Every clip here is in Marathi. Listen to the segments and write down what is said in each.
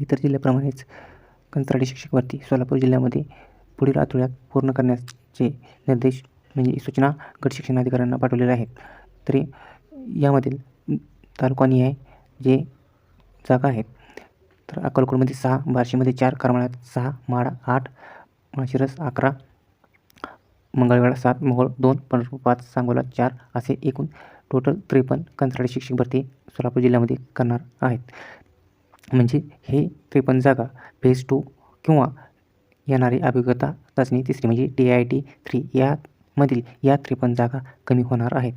इतर जिल्ह्याप्रमाणेच कंत्राटी शिक्षक भरती सोलापूर जिल्ह्यामध्ये पुढील आठवड्यात पूर्ण करण्याचे निर्देश म्हणजे सूचना गट शिक्षणाधिकाऱ्यांना पाठवलेल्या आहेत. तरी यामधील तालुकानिहाय जे जागा आहेत तर अकोलकोडमध्ये सहा बार्शीमध्ये चार करमाळ्यात सहा माडा आठ माळशिरस अकरा मंगळवेळा सात मोहोळ दोन पंढरपूर पाच सांगोला चार असे एकूण टोटल त्रेपन्न कंत्राटी शिक्षक भरती सोलापूर जिल्ह्यामध्ये करणार आहेत. म्हणजे हे त्रेपन्न जागा फेज टू किंवा येणारी अभिज्ञता चाचणी तिसरी म्हणजे डी आय टी थ्री यामधील या त्रेपन्न जागा कमी होणार आहेत.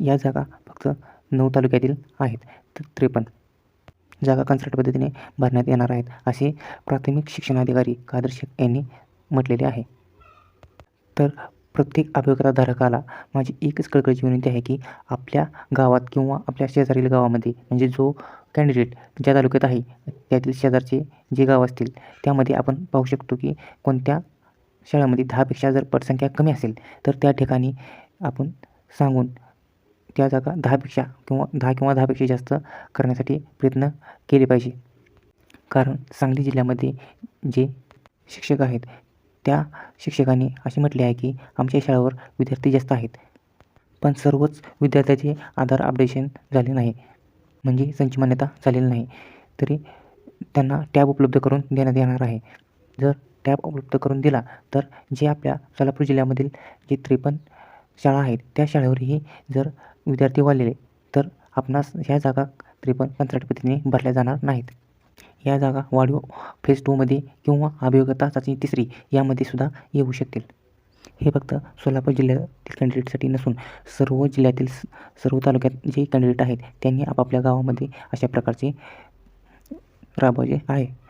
या जागा फक्त नऊ तालुक्यातील आहेत. तर त्रेपन्न जागा कन्सल्ट पद्धतीने भरण्यात येणार आहेत असे प्राथमिक शिक्षणाधिकारी कादर्शक यांनी म्हटलेले आहे. तर प्रत्येक अभियोग्यताधारकाला माझी एकच कळकळीची विनंती आहे की आपल्या गावात किंवा आपल्या शेजारील गावामध्ये म्हणजे जो कॅन्डिडेट ज्या तालुक्यात आहे त्यातील शेजारचे जे गाव असतील त्यामध्ये आपण पाहू शकतो की कोणत्या शाळेमध्ये दहापेक्षा जर पटसंख्या कमी असेल तर त्या ठिकाणी आपण सांगून त्या जागा दहापेक्षा किंवा दहा किंवा दहापेक्षा जास्त करण्यासाठी प्रयत्न केले पाहिजे. कारण सांगली जिल्ह्यामध्ये जे शिक्षक आहेत त्या शिक्षकांनी असे म्हटले आहे की आमच्या शाळेवर विद्यार्थी जास्त आहेत. पण सर्वच विद्यार्थ्याचे आधार अपडेशन झाले नाही. म्हणजे त्यांची मान्यता झालेली नाही. तरी त्यांना टॅब उपलब्ध करून देण्यात येणार आहे. जर टॅब उपलब्ध करून दिला तर जे आपल्या सोलापूर जिल्ह्यामधील जे त्रेपन्न शाळा आहेत त्या शाळेवरही जर विद्यार्थी वाढलेले तर आपणास ह्या जागा त्रेपन्न कंत्राटी पद्धतीने भरल्या जाणार नाहीत. या जागा वाढीव फेज टूमध्ये किंवा अभियोग्यता चाचणी तिसरी यामध्ये सुद्धा येऊ शकतील. हे फक्त सोलापूर जिल्ह्यातील कॅन्डिडेटसाठी नसून सर्व जिल्ह्यातील स- सर्व तालुक्यात जे कॅन्डिडेट आहेत त्यांनी आपापल्या गावामध्ये अशा प्रकारचे राबवले आहे.